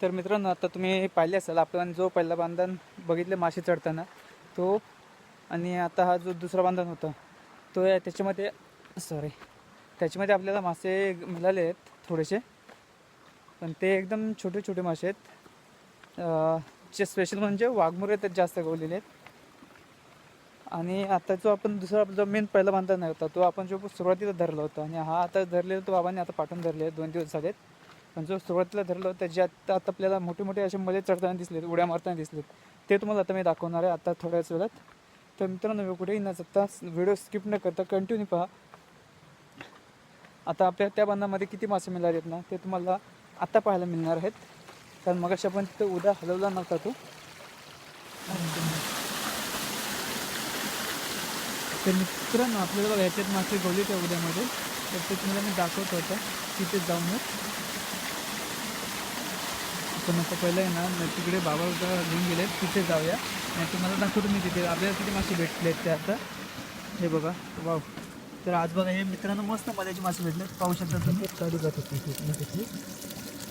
तर मित्रांनो आता तुम्ही पाहिले असाल आपण जो पहिला बांधण बघितले मासे चढताना तो आणि आता हा जो दुसरा बांधण होता तो त्याच्यामध्ये सॉरी त्याच्यामध्ये आपल्याला मासे मिळाले आहेत थोडेसे पण ते एकदम छोटे छोटे मासे आहेत. जे स्पेशल म्हणजे वाघमुरे त्यात जास्त गवलेले आहेत. आणि आता जो आपण दुसरा जो मेन पहिला बांधण होता तो आपण जो सुरुवातीला धरला होता आणि हा आता धरलेला तो बाबांनी आता पाठवून धरले आहेत दोन दिवस झालेत. पण जो सुरुवातीला धरलं त्याचे आत्ता आता आपल्याला मोठे मोठे असे मध्ये चढताना दिसलेत उड्या मारताना दिसलेत ते तुम्हाला आता मी दाखवणार आहे आता थोड्याच वेळात. तर मित्रांनो कुठेही न जाता व्हिडिओ स्किप न करता कंटिन्यू पहा. आता आपल्या त्या बांधामध्ये किती मासे मिळणार आहेत ना ते तुम्हाला आता पाहायला मिळणार आहेत. कारण मग आपण तिथं उद्या हलवला नव्हता तो. तर मित्रांनो आपल्याला बघा मासे गवले त्या उद्यामध्ये तर ते तुम्हाला मी दाखवत होतं तिथे जाऊनच आपण आता पहिलं आहे ना न तिकडे बाबा घेऊन गेले तिथे जाऊया. आणि तुम्हाला दाखवतो मी तिथे. आपल्याला किती मासे भेटले आहेत ते आता? हे बघा वाव. तर आज बघा हे मित्रांनो मस्त मल्याचे मासे भेटले पाहू शकता तुम्ही. काढू जात होती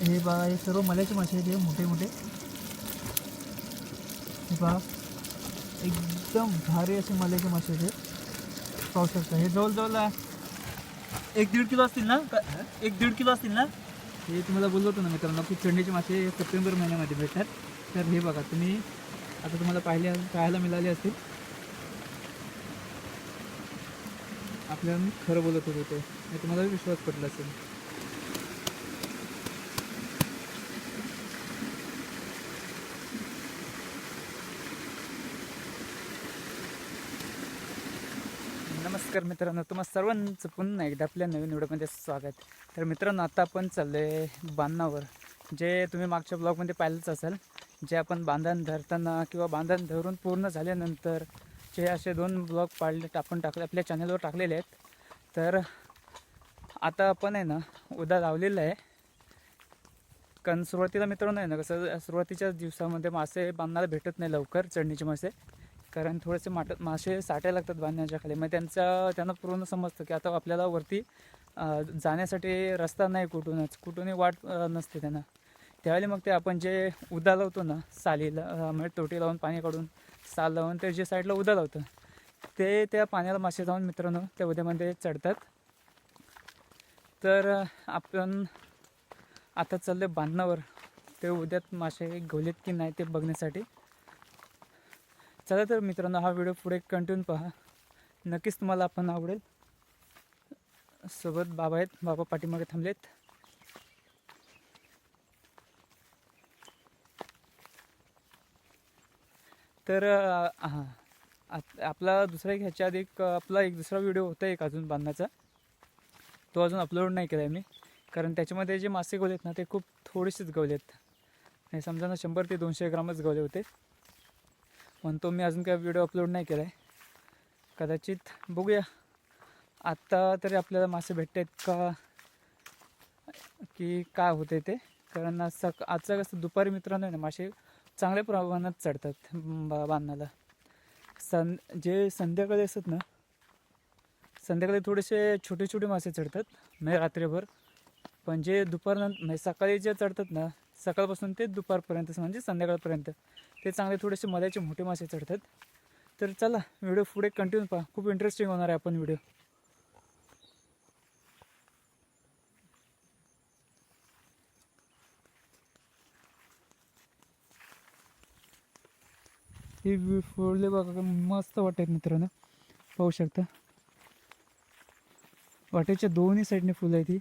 हे बघा हे सर्व मल्याचे मासे आहेत हे मोठे मोठे हे पहा एकदम भारी असे मल्याचे मासे आहेत. पाहू शकता हे जवळजवळ एक दीड किलो असतील ना? एक दीड किलो असतील ना? हे तुम्हाला बोललो होतो ना मित्रांनो की चंडीचे मासे सप्टेंबर महिन्यामध्ये भेटतात. तर हे बघा तुम्ही आता तुम्हाला पाहिले पाहायला मिळाले असतील. आपल्याला खरं बोलत होतो ते. तुम्हाला विश्वास पडला असेल. नमस्कार मित्रांनो तुम्हा सर्वांचं पुन्हा एकदा आपल्या नवीन व्हिडिओमध्ये स्वागत. तर मित्रांनो आता आपण चाललो आहे बांधणावर जे तुम्ही मागच्या ब्लॉगमध्ये पाहिलंच असेल जे आपण बांधण धरताना किंवा बांधण धरून पूर्ण झाल्यानंतर जे असे दोन ब्लॉग पाडले टाकून टाकले आपल्या चॅनलवर टाकलेले आहेत. तर आता आपण आहे ना उद्या लावलेलं आहे. कारण सुरुवातीला मित्रांनो आहे ना कसं सुरुवातीच्या दिवसामध्ये मासे बांधायला भेटत नाही लवकर चढणीचे मासे. कारण थोडेसे माट मासे साठायला लागतात बांधण्याच्या खाली. मग त्यांचा त्यांना पूर्ण समजतं की आता आपल्याला वरती जाण्यासाठी रस्ता नाही कुठूनच. कुठूनही वाट नसते त्यांना. त्यावेळी मग ते आपण जे उदा लावतो ना सालीला म्हणजे तोटी लावून पाणी काढून साल लावून ते जे साईडला उदा लावतं ते त्या पाण्याला मासे जाऊन मित्रांनो त्या उद्यामध्ये चढतात. तर आपण आता चाललं बांधणावर ते उद्यात मासे गवलेत की नाही ते बघण्यासाठी. चला तर मित्रांनो हा व्हिडिओ पुढे कंटिन्यू पहा. नक्कीच तुम्हाला आपण आवडेल. सोबत बाबा आहेत बाबा पाठीमागे थांबलेत. तर हां. आपला दुसरा एक ह्याच्या आधी एक आपला एक दुसरा व्हिडिओ होता एक अजून बांधण्याचा. तो अजून अपलोड नाही केला आहे मी. कारण त्याच्यामध्ये जे मासे गवलेत ना ते खूप थोडेसेच गवलेत नाही समजा ना शंभर ते दोनशे ग्रामच गवले होते. पण तो मी अजून काय व्हिडिओ अपलोड नाही केला आहे कदाचित बघूया. आत्ता तरी आपल्याला मासे भेटत आहेत का? की काय होते ते? कारण सक आजचं कसं दुपारी मित्रांनो आहे ना मासे चांगल्या प्रमाणात चढतात बा बांधण्याला सं जे संध्याकाळी असतात ना संध्याकाळी थोडेसे छोटे छोटे मासे चढतात म्हणजे रात्रीभर. पण जे दुपारनंतर म्हणजे सकाळी जे चढतात ना सकाळपासून ते दुपारपर्यंत म्हणजे संध्याकाळपर्यंत. ते चांगले थोडेसे मध्याचे मोठे मासे चढतात. तर चला व्हिडिओ पुढे कंटिन्यू पहा. खूप इंटरेस्टिंग होणार आहे आपण व्हिडिओ हे फोडले बघा मस्त वाटत मित्रांनो. पाहू शकता. वाटेच्या दोन्ही साईडने फुलं आहे ती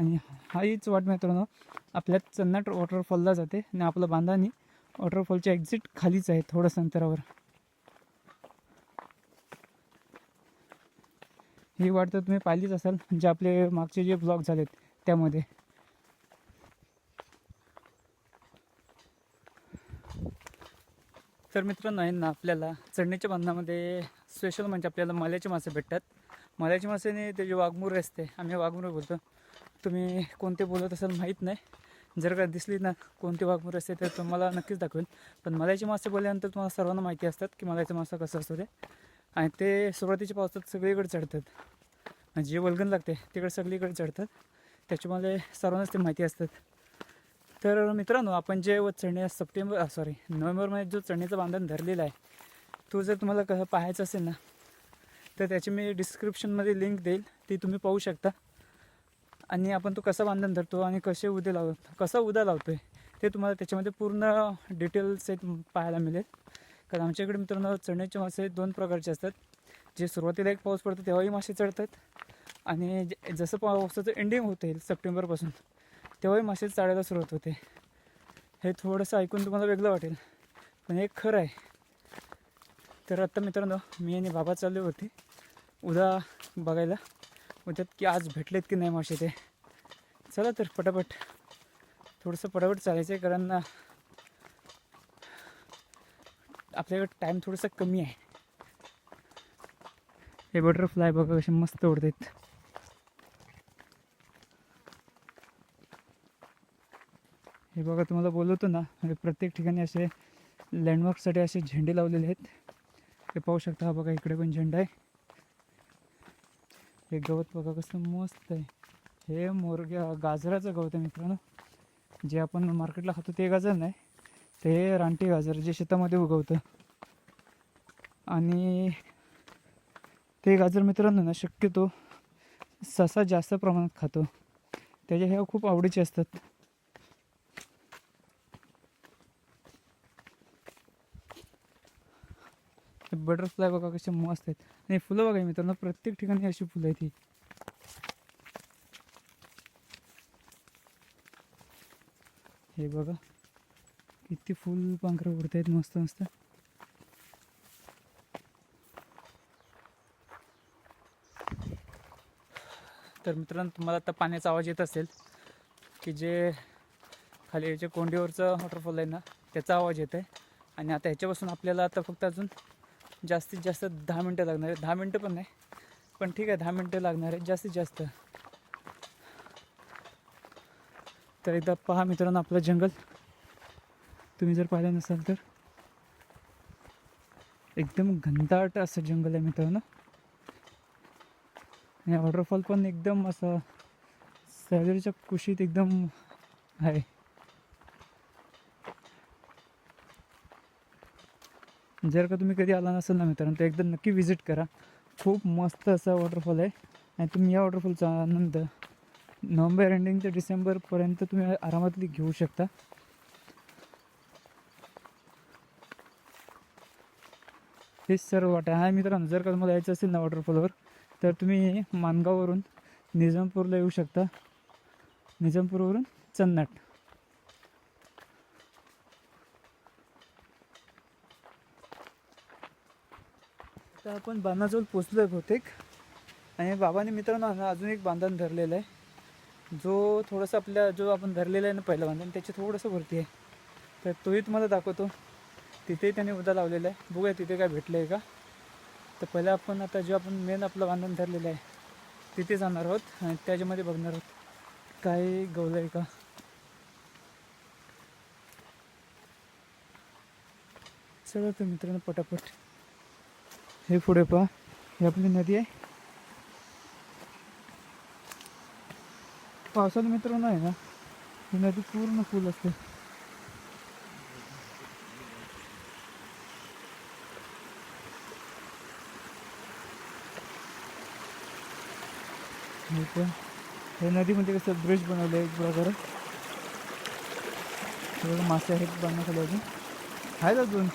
आणि हाच वाट मित्रांनो. आपल्या चन्नाट वॉटरफॉलला जाते आणि आपलं बांधानी वॉटरफॉलच्या एक्झिट खालीच आहे थोडंसं अंतरावर. ही वाट तर तुम्ही पाहिलीच असाल जे आपले मागचे जे ब्लॉग झालेत त्यामध्ये. तर मित्रांनो आहे ना आपल्याला चढणीच्या बांधामध्ये स्पेशल म्हणजे आपल्याला मल्याचे मासे भेटतात. मल्याचे मासेने ते जे वाघमुरे असते आम्ही वाघमूर बोलतो. तुम्ही कोणते बोलत असाल माहीत नाही. जर का दिसली ना कोणते वाघमुरे असते तर तुम्हाला नक्कीच दाखवेल पण मलायचे मासे बोलल्यानंतर तुम्हाला सर्वांना माहिती असतात की मल्याचे मासा कसं असतं ते आणि ते सुरुवातीच्या पावसात सगळीकडे चढतात. जे वलगण लागते तिकडे सगळीकडे चढतात. त्याच्यामुळे सर्वांनाच ते माहिती असतात. तर मित्रांनो आपण जे व चढण्या सप्टेंबर सॉरी नोव्हेंबरमध्ये जो चढणीचं बांधण धरलेलं आहे तो जर तुम्हाला कसं पाहायचं असेल ना तर त्याची मी डिस्क्रिप्शनमध्ये लिंक देईल. ती तुम्ही पाहू शकता. आणि आपण तो कसा बांधण धरतो आणि कसे उद्या लाव कसा उद्या लावतो आहे ते तुम्हाला त्याच्यामध्ये पूर्ण डिटेल्स आहेत पाहायला मिळेल. कारण आमच्याकडे मित्रांनो चढण्याचे मासे दोन प्रकारचे असतात. जे सुरुवातीला एक पाऊस पडतो तेव्हाही मासे चढतात. आणि जसं पावसाचं एंडिंग होत येईल सप्टेंबरपासून तेव्हाही मासे चढायला सुरुवात होते. हे थोडंसं ऐकून तुम्हाला वेगळं वाटेल. पण हे खरं आहे. तर आत्ता मित्रांनो मी आणि बाबा चालले होते उद्या बघायला. म्हणतात की आज भेटलेत की नाही मासे ते? चला तर पटापट. थोडंसं पटापट चालायचं आहे कारण आपल्याकडे टाईम थोडंसं कमी आहे. हे बटरफ्लाय बघा कसे मस्त उडतात हे बघा तुम्हाला बोलवतो ना म्हणजे प्रत्येक ठिकाणी असे लँडमार्कसाठी असे झेंडे लावलेले आहेत. ते पाहू शकता हा बघा इकडे पण झेंडा आहे. हे गवत बघा कसं मस्त आहे. हे मोरग्या गाजराचं गवत आहे मित्रांनो. जे आपण मार्केटला खातो ते गाजर नाही. ते रानटी गाजर जे शेतामध्ये उगवतं. आणि ते गाजर मित्रांनो ना शक्यतो ससा जास्त प्रमाणात खातो. त्याच्या ह्या खूप आवडीचे असतात. बटरफ्लाय बघा कसे मस्त आहेत. आणि फुलं बघा मित्रांनो प्रत्येक ठिकाणी अशी फुलं आहेत ही. हे बघा किती फुल पांखरं उडत आहेत मस्त मस्त. तर मित्रांनो तुम्हाला आता पाण्याचा आवाज येत असेल की जे खाली जे कोंडीवरचं वॉटरफॉल आहे ना त्याचा आवाज येत आहे आणि आता ह्याच्यापासून आपल्याला आता फक्त अजून जास्तीत जास्त दहा मिनटं लागणार आहे दहा मिनटं पण नाही पण ठीक आहे दहा मिनटं लागणार आहे जास्तीत जास्त. तर एकदा पहा मित्रांनो आपलं जंगल. तुम्ही जर पाहिलं नसाल तर. एकदम घनदाट असं जंगल आहे मित्रांनो. आणि वॉटरफॉल पण एकदम असं सॅलरीच्या कुशीत एकदम आहे. जर का तुम्ही कधी आला नसेल ना मित्रांनो तर एकदा नक्की व्हिजिट करा. खूप मस्त असा वॉटरफॉल आहे. आणि तुम्ही या वॉटरफॉलचा आनंद नोव्हेंबर एंडिंग ते डिसेंबरपर्यंत तुम्ही आरामातली घेऊ शकता. हे सर्व वाटा हा मित्रांनो जर का तुम्हाला यायचं असेल ना वॉटरफॉलवर तर तुम्ही मानगाववरून निजामपूरला येऊ शकता. निजामपूरवरून चन्नाट. आता आपण बांधाजवळ पोचलो आहे बहुतेक. आणि बाबाने मित्रांनो ना अजून एक बांधण धरलेलं आहे. जो थोडंसं आपल्या जो आपण धरलेला आहे ना पहिलं बांधण त्याच्या थोडंसं वरती आहे. तर तोही तुम्हाला दाखवतो. तिथेही त्याने उदा लावलेला आहे. बघूया तिथे काय भेटलं आहे का. तर पहिलं आपण आता जे आपण मेन आपलं बांधण धरलेलं आहे तिथे जाणार आहोत आणि त्याच्यामध्ये बघणार आहोत. काय गवलं आहे का. चला तर मित्रांनो पटापट. हे पुढे पहा. ही आपली नदी आहे. पावसात मित्रांनो आहे ना ही नदी पूर्ण फुल असते. हे पण हे नदीमध्ये म्हणजे कसं ब्रिज बनवलं आहे एक प्रकारे. मासे आहेत बांधण्याखाली अजून. आहेत अजून.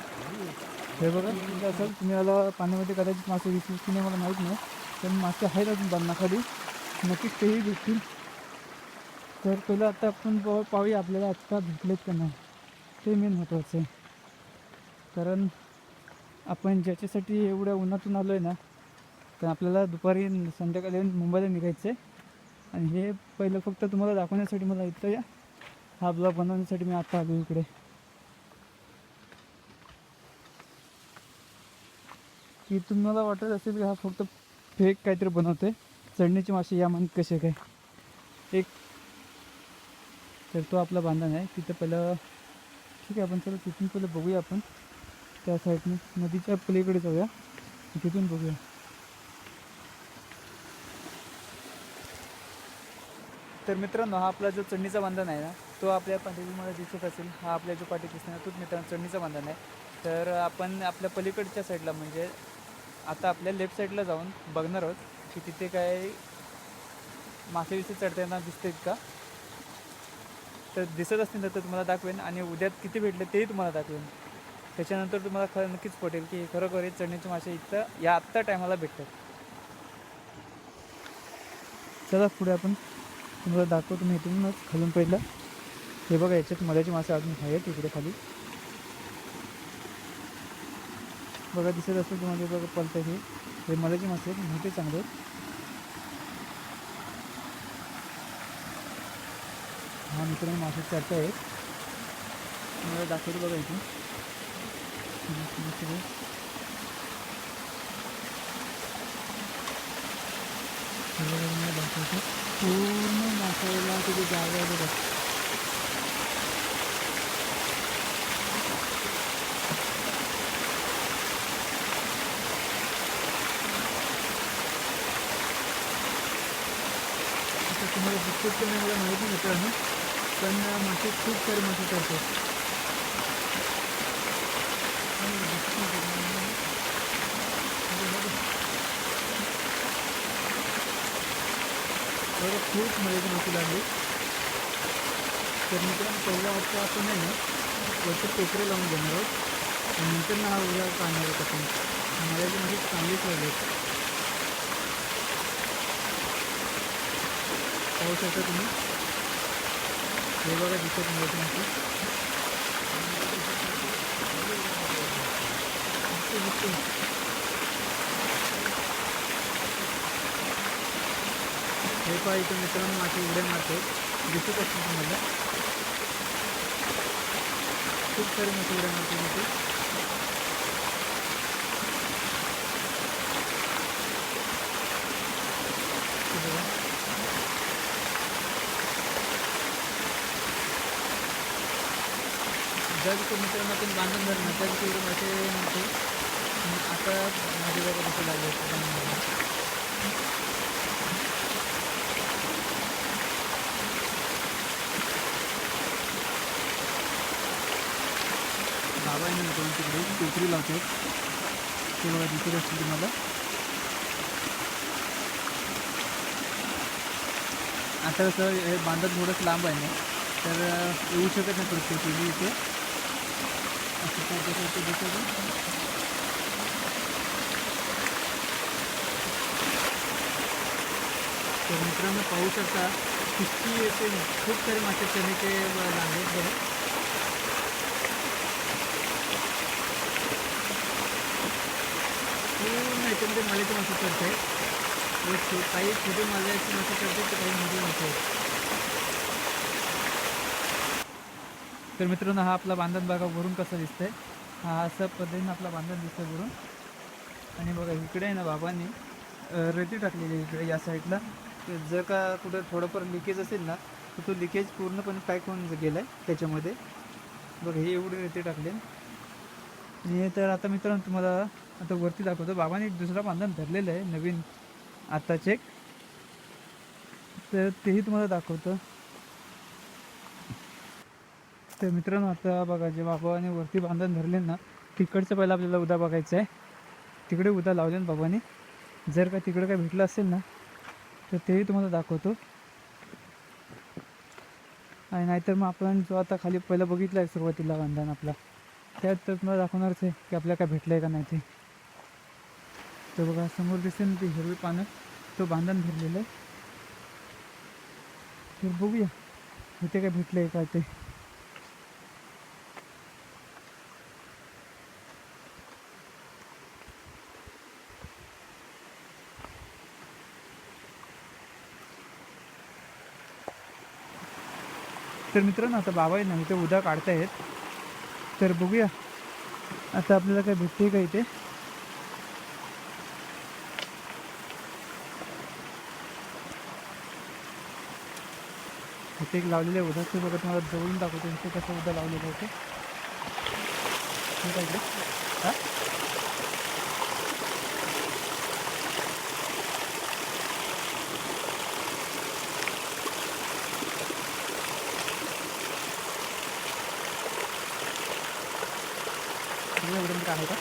हे बघा तुमचं असं तुम्ही याला पाण्यामध्ये कदाचित मासे दिसतील की नाही मला माहीत नाही. पण मासे आहेत अजून बांधण्याखाली नक्कीच तेही दिसतील तर पहिलं आता आपण पाहूया आपल्याला आत्ता भेटलेत का नाही. ते मेन महत्त्वाचं आहे. कारण आपण ज्याच्यासाठी एवढ्या उन्हातून आलो आहे ना तर आपल्याला दुपारी संध्याकाळी मुंबईला निघायचं आहे आणि हे पहिलं फक्त तुम्हाला दाखवण्यासाठी मला इथं या. हा ब्लॉग बनवण्यासाठी मी आत्ता आलो इकडे. की तुम्हाला वाटत असेल की हा फक्त फेक काहीतरी बनवते चढणीचे मासे या म्हणत कसे काय? एक तर तो आपला बांधण आहे. तिथं पहिलं ठीक आहे आपण चला तिथून पहिलं बघूया आपण. त्या साईडने नदीच्या पलीकडे जाऊया. तिथून बघूया. तर मित्रांनो हा आपला जो चढणीचा बांधण आहे ना तो आपल्या पाठीमध्ये दिसत असेल. हा आपल्या जो पाठी दिसणार तोच मित्रांनो चढणीचा बांधण आहे. तर आपण आपल्या पलीकडच्या साईडला म्हणजे आता आपल्या लेफ्ट साईडला जाऊन बघणार आहोत की तिथे काय मासे विसे चढताना दिसतात का? तर दिसत असतील तर तुम्हाला दाखवेन आणि उद्यात किती भेटले तेही तुम्हाला दाखवेन. त्याच्यानंतर तुम्हाला खरं नक्कीच पटेल की खरोखर हे चढणीचे मासे इथं या आत्ता टायमाला भेटतात. चला पुढे आपण तुम्हाला दाखवतो मी इथूनच खालून पहिलं. हे बघा याच्यात मध्याचे मासे अजून आहेत इकडे खाली. बघा दिसत असेल तुम्हाला बघा पलत हे. हे मल्याचे मासे आहेत मोठे चांगले हा मित्रांनो मासे चढत आहेत. मला दाखवतो बघा इथून दाखवतो. पूर्ण मासाला तिथे जागा आहे बघा आता खूप दिसत मला माहिती मित्रांनो पण मासे खूप सारे मासे करतात. बघा खूप मजेची मासे लागली. तर मित्रांनो पहिला वाटतं आपण आहे ना वरती टोकरे लावून घेणार आहोत. आणि नंतर ना हा उद्या काढणार आहोत आपण. मलाची मासे चांगलीच लागले पाहू शकता तुम्ही? हे बघा दिसत नाही मासे हे पहा इथं मित्रांनो मासे उड्या मारते दिसत असते तुम्हाला. खूप सारे मासे उड्या मारते तिथे. जर तो मित्रांनो आपण बांधून धरणं तर तेवढे मासे नव्हते आता माझे बघा कसं लागले बांधून धरणं. बाबा आहे ना तिकडे टोकरी लावते. ते बघा दिसत असतील तुम्हाला. आता कसं हे बांधत थोडंच लांब आहे ना. तर येऊ शकत नाही प्रत्येक इथे. असं त्याच्यासाठी दिसत तर मित्रांनो पाहू शकता किती येते खूप सारे मासे चण्याचे लागले बघा. पूर्ण याच्यामध्ये मालेचे मासे चढत आहेत काही छोटे माल्याचे मासे चढतात तर काही मोठे मासे आहेत. तर मित्रांनो हा आपला बांधण बघा वरून कसं दिसतंय. हा असं पद्धतीने आपला बांधण दिसतंय वरून. आणि बघा इकडे आहे ना बाबांनी रेती टाकलेली इकडे या साईडला. जर का कुठं थोडंफार लिकेज असेल ना तर तो लिकेज पूर्णपणे पॅक होऊन गेला आहे त्याच्यामध्ये. बघा हे एवढी रेती टाकले आणि हे तर आता मित्रांनो तुम्हाला आता वरती दाखवतो. बाबांनी एक दुसरा बांधण धरलेलं आहे नवीन आत्ताचे एक. तर तेही तुम्हाला दाखवतं. तर मित्रांनो आता बघा जेव्हा बाबाने वरती बांधण धरले ना तिकडचं पहिलं आपल्याला उदा बघायचं आहे तिकडे उदा लावले ना बाबाने जर का तिकडे काय भेटलं असेल ना तर तेही तुम्हाला दाखवतो. आणि नाहीतर मग आपण जो आता खाली पहिला बघितला आहे सुरुवातीला बांधण आपला त्यात तर तुम्हाला दाखवणारच आहे की आपल्याला काय भेटलं आहे का नाही ते. तर बघा समोर दिसते ना ते हिरवी पानं. तो बांधण भरलेलं आहे. तर बघूया इथे काय भेटलं आहे का ते. तर मित्रांनो आता बाबा आहे ना इथे उद्या काढतायत. तर बघूया. आता आपल्याला काय भेटते का इथे? इथे एक लावलेले आहे उदा ते बघा तुम्हाला जवळून दाखवतो. इथे कसं उद्या लावलेलं आहे ते. ठीक आहे काय आहे का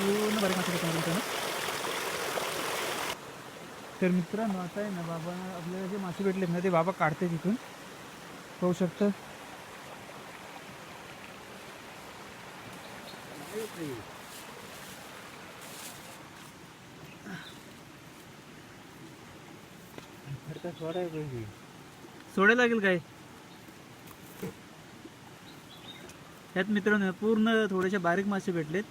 पूर्ण बारीक मासे भेटणार मित्रांनो तर मित्रांनो आता आहे ना बाबा आपल्याला जे मासे भेटलेत ना ते बाबा काढते तिथून. पाहू शकतं. सोडायला लागेल काय? यात मित्रांनो पूर्ण थोडेसे बारीक मासे भेटलेत.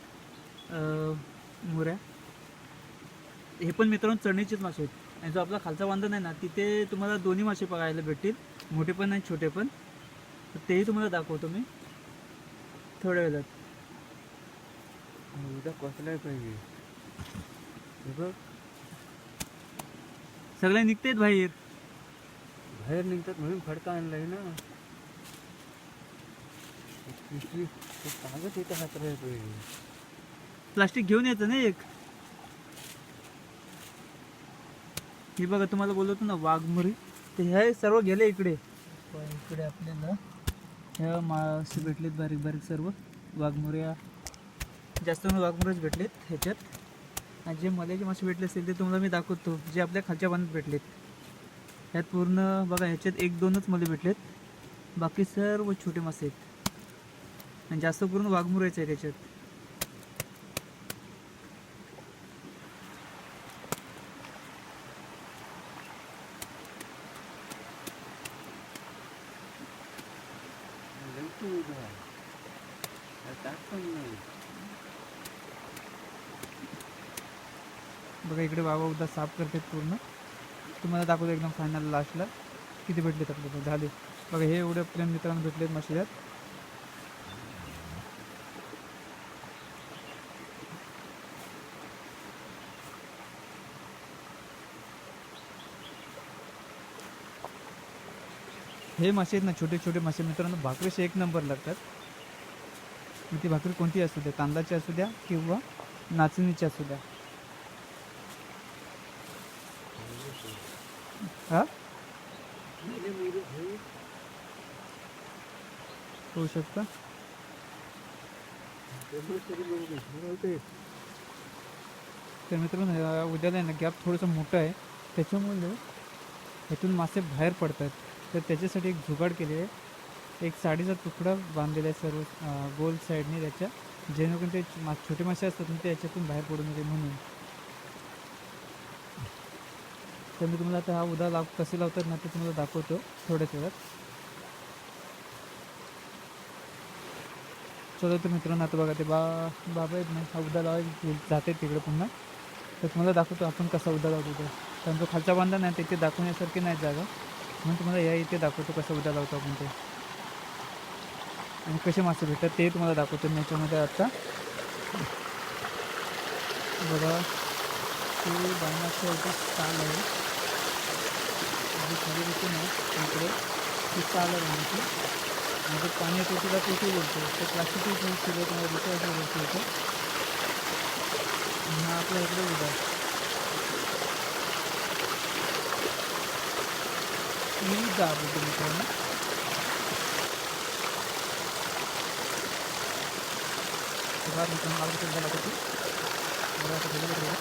मुऱ्या. हे पण मित्रांनो चढणीचेच मासे आहेत. आणि जो आपला खालचा बांधन आहे ना तिथे तुम्हाला दोन्ही मासे बघायला भेटतील. मोठे पण आणि छोटे पण. तर तेही तुम्हाला दाखवतो मी. थोड्या वेळात. उद्या कसलाय पाहिजे. हे बघ. सगळे निघतेत बाहेर. बाहेर निघतात म्हणून फडका आणलाय ना. कागद इथं हातराय पाहिजे. प्लास्टिक घेऊन यायचं ना एक? हे बघा तुम्हाला बोलवतो ना वाघमुरी. ते हे सर्व गेले इकडे. इकडे आपल्याला ह्या मासे भेटलेत बारीक बारीक सर्व. वाघमुऱ्या जास्त करून वाघमुरेच भेटलेत ह्याच्यात. आणि जे मल्याचे मासे भेटले असतील ते तुम्हाला मी दाखवतो जे आपल्या खालच्या बांधत भेटलेत. ह्यात पूर्ण बघा ह्याच्यात एक दोनच मले भेटलेत. बाकी सर्व छोटे मासे आहेत. आणि जास्त करून वाघमुऱ्याचे आहेत त्याच्यात लवकर उभा ताक पण नाही बघा इकडे साफ करते पूर्ण. तुम्हाला दाखवतो एकदम फायनल लास्टला किती भेटलेत आपल्याला झाले. बघा हे एवढे प्रेम मित्रांना भेटलेत माशियात हे मासे आहेत ना छोटे छोटे मासे मित्रांनो भाकरीचे एक नंबर लागतात. मग ती भाकरी कोणती असू द्या तांदळाची असू द्या किंवा नाचणीची असू द्या. हा? होऊ शकतं. तर मित्रांनो उद्याला आहे ना गॅप थोडंसं मोठं आहे. त्याच्यामुळे ह्यातून मासे बाहेर पडतात तर त्याच्यासाठी एक जुगाड केली आहे. एक साडीचा तुकडा बांधलेला आहे सर्व गोल साईडने त्याच्या. जेणेकरून ते मा छोटे मासे असतात ना ते याच्यातून बाहेर पडू नये म्हणून. तर मी तुम्हाला आता हा उदा लाव कसे लावतात ना ते तुम्हाला दाखवतो थोड्याच वेळात. चला तर मित्रांनो आता बघा ते बा बाबा आहेत ना हा उदा लावायला जाते तिकडे पुन्हा. तर तुम्हाला दाखवतो आपण कसा उदा लावतो तो. कारण जो खालचा बांधा नाही तिथे दाखवण्यासारखी नाही जागा. म्हणून तुम्हाला या इथे दाखवतो कसा उदा लावतो आपण ते. आणि कसे मासे भेटतात ते तुम्हाला दाखवतो मी याच्यामध्ये आता. बघा ते बांधण्याचं होतं चाल आहे. जी खाली होती ना इकडे ती चाल आहे म्हणजे आणि पाणी तिला कुठे बोलतो? ते प्लास्टिक यूज केलं तुम्हाला दुसऱ्या असं बोलतो इथं. हा आपला इकडे उभा आहे. मी दाबवतो मित्रांनो बाहेर मित्रांनो मार्ग सुद्धा लागतो आता गेलं बघा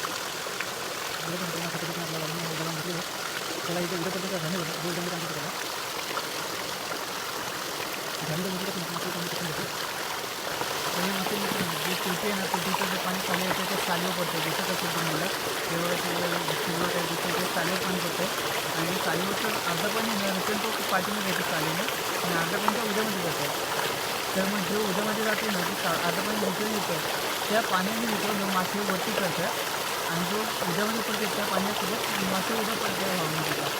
इकडे पण पूर्ण खतरनाक आपल्याला लागून आहे, उद्याला म्हटलेलं. त्याला इथे उद्या पर्यंत झाले होते दोन डंगर आणतो त्याला झाले तर म्हणजे कसं मासे कमी करून देतो आणि मासे मित्रांनो, जे तुरटी आहे ना तुरटीचं जे पाणी खाली येतं ते चालीवर पडतं जसं कसं तुम्हाला तेवढं तेवढं किंवा काय दिसतं ते चालीवर पाणी पडतं आणि चालीवरचं अर्धा पाणी न नसेल तो पाठीमध्ये येतो चालीने आणि अर्धा पाणी तो उद्यामध्ये जातं तर मग जे उद्यामध्ये जाते ना ते आता पण पाणी येतं त्या पाण्याने मित्रांनो मासे वरती करतात आणि जो उद्यामध्ये पडते त्या पाण्यासोबत मासे उद्या पडते वाहून देतात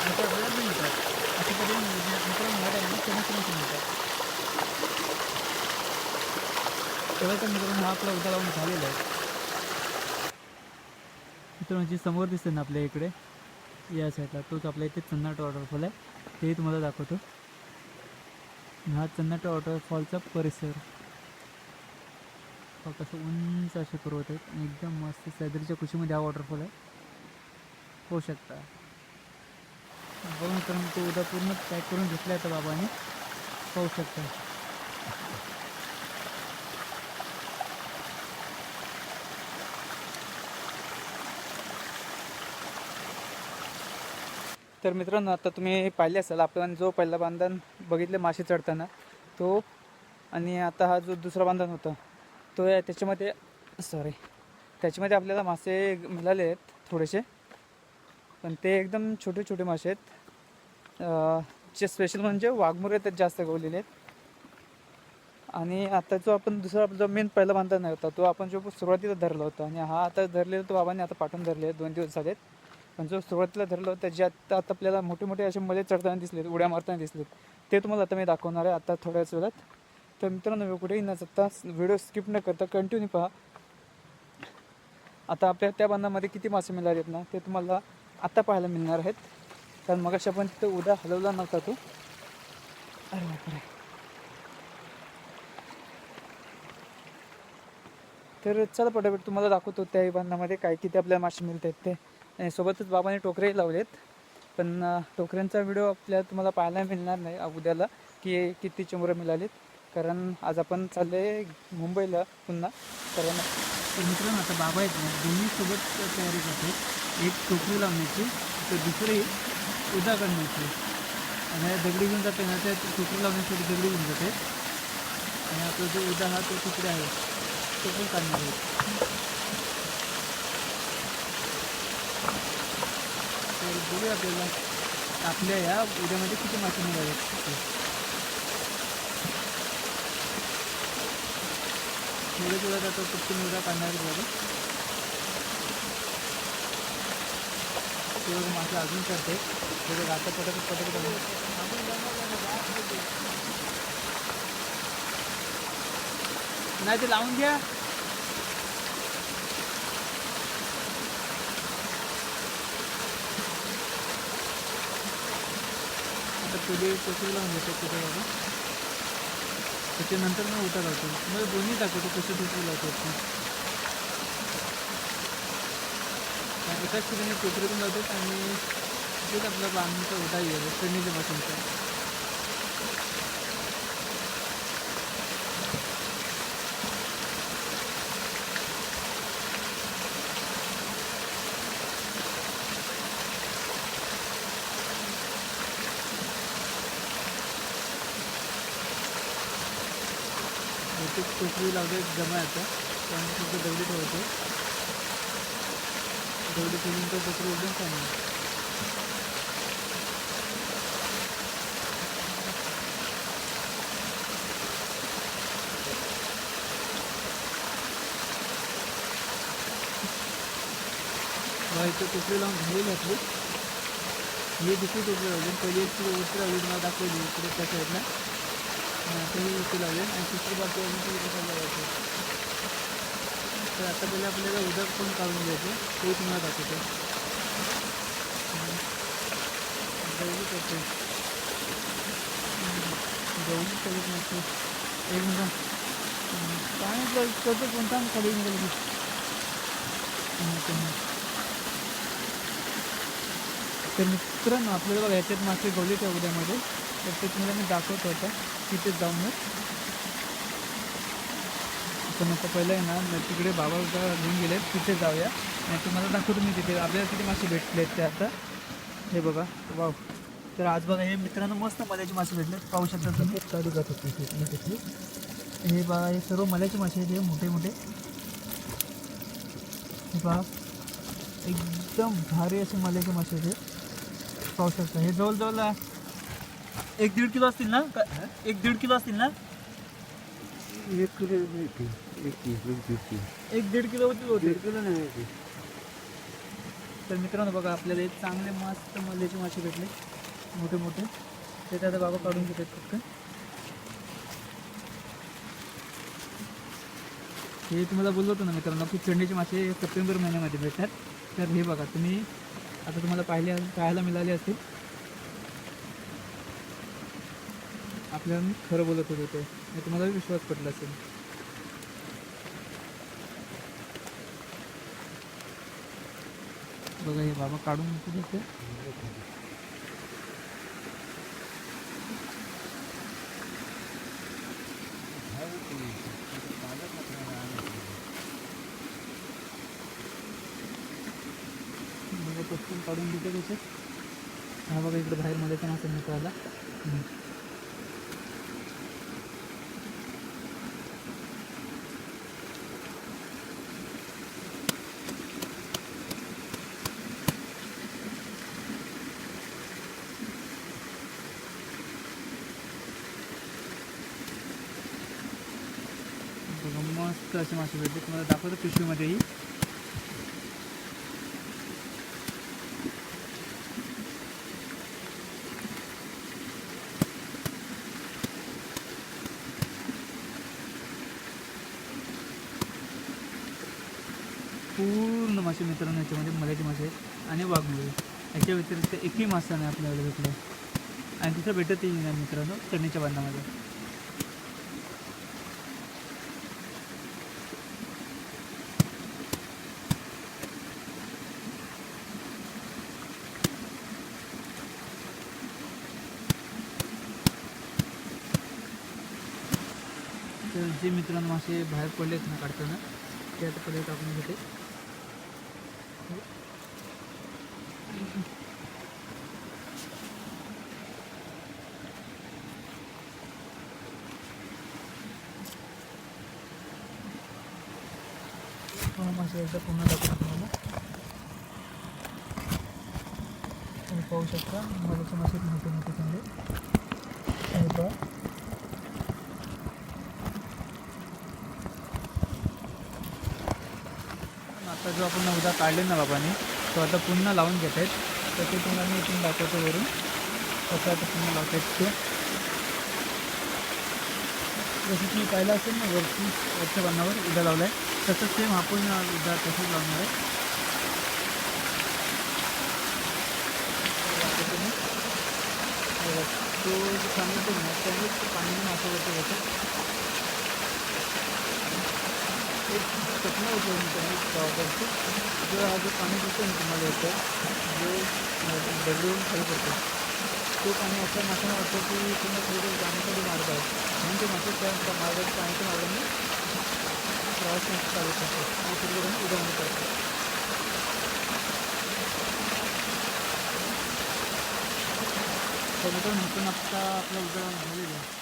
आणि ते आपल्याला मिळतात. अशा पद्धतीने म्हणजे मित्रांनो ह्या कमी कमी मिळतात. तेव्हा तर मित्रांनो हा आपला उद्या लावून झालेला आहे. मित्रांनो जी समोर दिसते ना आपल्या इकडे या साईडला तोच आपल्या इथे चन्नाट वॉटरफॉल आहे. तेही तुम्हाला दाखवतो. चन्नट वॉटरफॉलचा परिसर. फक्त कसं उंच असे पर्वत आहेत. आणि एकदम मस्त सह्याद्रीच्या कुशीमध्ये हा वॉटरफॉल आहे. होऊ शकता. बघून मित्रांनो तो उद्या पूर्ण पॅक करून घेतला आहे तर बाबाने. पाहू शकता. तर मित्रांनो आता तुम्ही पाहिले असाल आपण जो पहिला बांधण बघितले मासे चढताना तो आणि आता हा जो दुसरा बांधण होता तो त्याच्यामध्ये सॉरी त्याच्यामध्ये आपल्याला मासे मिळाले आहेत थोडेसे पण ते एकदम छोटे छोटे मासे आहेत. जे स्पेशल म्हणजे वाघमुरे त्यात जास्त गवलेले आहेत. आणि आता जो आपण दुसरा जो मेन पहिला बांधण होता तो आपण जो सुरुवातीला धरला होता आणि हा आता धरलेला तो बाबांनी आता पाठवून धरले आहेत दोन दिवस झालेत. पण जो सुरुवातीला धरलं होतं जे आता आता आपल्याला मोठे मोठे असे मध्ये चढताना दिसलेत उड्या मारताना दिसलेत ते तुम्हाला आता मी दाखवणार आहे आता थोड्याच वेळात. तर मित्रांनो कुठेही न जाता व्हिडिओ स्किप न करता कंटिन्यू पहा. आता आपल्या त्या बांधामध्ये किती मासे मिळणार आहेत ना ते तुम्हाला आता पाहायला मिळणार आहेत. कारण मग आपण तिथं उद्या हलवला नव्हता तो. अरे बापरे. तर चला पटापट तुम्हाला दाखवतो त्या बांधामध्ये काय किती आपल्याला मासे मिळत आहेत ते. आणि सोबतच बाबाने टोकरेही लावलेत. पण टोकऱ्यांचा व्हिडिओ आपल्या तुम्हाला पाहायला मिळणार नाही उद्याला की किती चिमुरं मिळालीत. कारण आज आपण चालले मुंबईला पुन्हा. कारण मित्रांनो आता बाबा आहेत ना दोन्ही सोबत तयारी करते एक टोकरी लावण्याची तर दुसरी उदा करण्याची. आणि दगडी घेऊन जाते ना त्या टोकरी लावण्यासाठी दगडी घेऊन जाते. आणि आपला जो उदा हा तो तिकडे आहे तो पण काढणार आहे तर बघूया आपल्याला. आपल्या या उद्यामध्ये किती माती मिळाले मुलं तुला जातो पटकन मुलगा काढणार बघा. ते मासे अजून करते थोडं राहतं पटक पटक नाही ते लावून घ्या. आता पुढे टोकरी लावून घेतो कुठे बाबा. त्याच्यानंतर मग उठा लावतो. मग दोन्ही दाखवतो कसे टोकरी लावतो एकाच ठिकाणी टोकरी पण लावतात आणि तिथेच आपला बांधचा उठा येतो चढणीच्या पासूनचा बहुतेक टोकरी लावते जमा येतं त्यामुळे फक्त दगडी ठेवतो दगडी ठेवून तर पत्र एकदम चांगलं बघा इथं टोकरी लावून घालून घातली? ही दुसरी टोकरी लावली? पहिली एक किलो वरती लावली दाखवली. इकडे त्या साईडला आणि आता लावली आणि तिसरी बाजू अजून ती इथे लावायची तर आता पहिले आपल्याला उदक पण काढून घ्यायचं ते तुम्हाला दाखवतो. हम्म. गहू करते गहू करत एक मिनिट. पाणी करतो कोणता खाली निघाली? तर मित्रांनो आपल्याला बघा याच्यात मासे गवले त्या उद्यामध्ये. तर ते तुम्हाला मी दाखवतो आता तिथे जाऊन. मग आपण आता पहिलं आहे ना तिकडे बाबा घेऊन गेले तिथे जाऊया. आणि तुम्हाला दाखवतो मी तिथे. आपल्याला किती मासे भेटले ते आता? हे बघा वाव. तर आज बघा हे मित्रांनो मस्त मल्याचे मासे भेटले. पाहू शकता तुम्ही. चालू जात होती तिथली हे बघा हे सर्व मल्याचे मासे आहेत हे मोठे मोठे. हे पहा एकदम भारी असे मल्याचे मासे आहेत. पाहू शकता हे जवळजवळ एक दीड किलो असतील ना? का- एक दीड किलो असतील ना? एक किलो एक तीस एक एक दीड किलो. होते होते दीड किलो नाही तर मित्रांनो बघा आपल्याला एक चांगले मस्त मल्याचे मासे भेटले. मोठे मोठे. ते आता बाबा काढून घेतात फक्त. हे तुम्हाला बोललो होतो ना मित्रांनो की चढणीचे मासे सप्टेंबर महिन्यामध्ये भेटतात. तर हे बघा तुम्ही आता तुम्हाला पाहिले पाहायला मिळाले असतील. आपल्याला मी खरं बोलत होतो ते. तुम्हाला विश्वास पटला असेल. बघा हे बाबा काढून देते पटकन काढून देते त्याच्यात हा बघा इकडे बाहेर मध्ये पण असं मित्र आला हम्म. बघा मस्त असे मासे भेटते तुम्हाला दाखवतो पिशवीमध्येही असे मित्रांनो याच्यामध्ये मराठी मासे आहेत आणि वाघमुळे याच्या व्यतिरिक्त एकही मासा नाही आपल्याला भेटला. आणि तिथं भेटतही नाही मित्रांनो चढणीच्या बांधामध्ये. तर जे मित्रांनो मासे बाहेर पडलेत ना काढताना ते आता आपण टाकून घेते पूर्ण मासे एकदा पूर्ण टाकून तुम्हाला तुम्ही पाहू शकता मलाचे मासे मोठे मोठे चांगले हे पहा आता जो आपण उद्या काढले ना बाबाने तो आता पुन्हा लावून घेत आहेत. तर ते तुम्हाला मी इथून दाखवतो वरून. कसं आता पुन्हा लावत आहेत ते. जसं तुम्ही पाहिलं असेल ना वरती वरच्या बांधावर उद्या लावलं आहे तसंच सेम आपण उद्या तसंच लावणार आहे. तो सांगतो ना त्यामुळे पाणी असं होतं. एक स्वप्न होतं मित्रांनो गावाकडचं जो हा जो पाणी दिसतो ना तुम्हाला येतं जो दगडून खाली पडतो तो पाणी असं माशांना वाटतं की तुम्ही थोडं जाण्यासाठी मार्ग आहे म्हणून ते मासे त्या मार्गात पाण्याच्या मार्गाने प्रवास चालू करतो आणि तिथे उदाहरण करतो तर मित्रांनो इथून आत्ता आपला उदाहरण झालेलं आहे.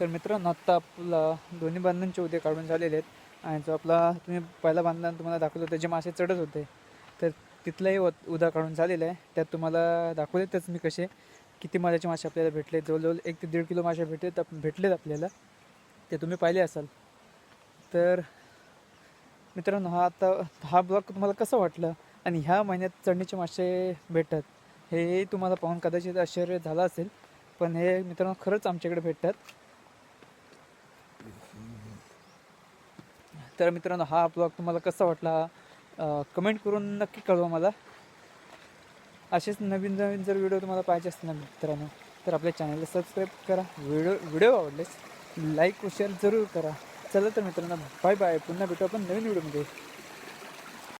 तर मित्रांनो आत्ता आपला दोन्ही बांधांचे उद्या काढून झालेले आहेत. आणि जो आपला तुम्ही पहिला बांधण तुम्हाला दाखवलं होतं जे मासे चढत होते. तर तिथलाही उ- उदा काढून झालेलं आहे. त्यात तुम्हाला दाखवलेतच मी कसे. किती माझ्याचे मासे आपल्याला भेटले. जवळजवळ एक ते दीड किलो मासे भेटलेत आप- भेटलेत आपल्याला. ते तुम्ही पाहिले असाल. तर मित्रांनो हा आता हा ब्लॉग तुम्हाला कसं वाटलं? आणि ह्या महिन्यात चढणीचे मासे भेटतात. हे तुम्हाला पाहून कदाचित आश्चर्य झालं असेल. पण हे मित्रांनो खरंच आमच्याकडे भेटतात. तर मित्रांनो हा ब्लॉग तुम्हाला कसा वाटला कमेंट करून नक्की कळवा मला. असेच नवीन नवीन जर व्हिडिओ तुम्हाला पाहिजे असतील ना मित्रांनो तर आपल्या चॅनलला सबस्क्राईब करा. व्हिडिओ व्हिडिओ आवडलेस लाईक व शेअर जरूर करा. चला तर मित्रांनो बाय बाय पुन्हा भेटू आपण नवीन व्हिडिओमध्ये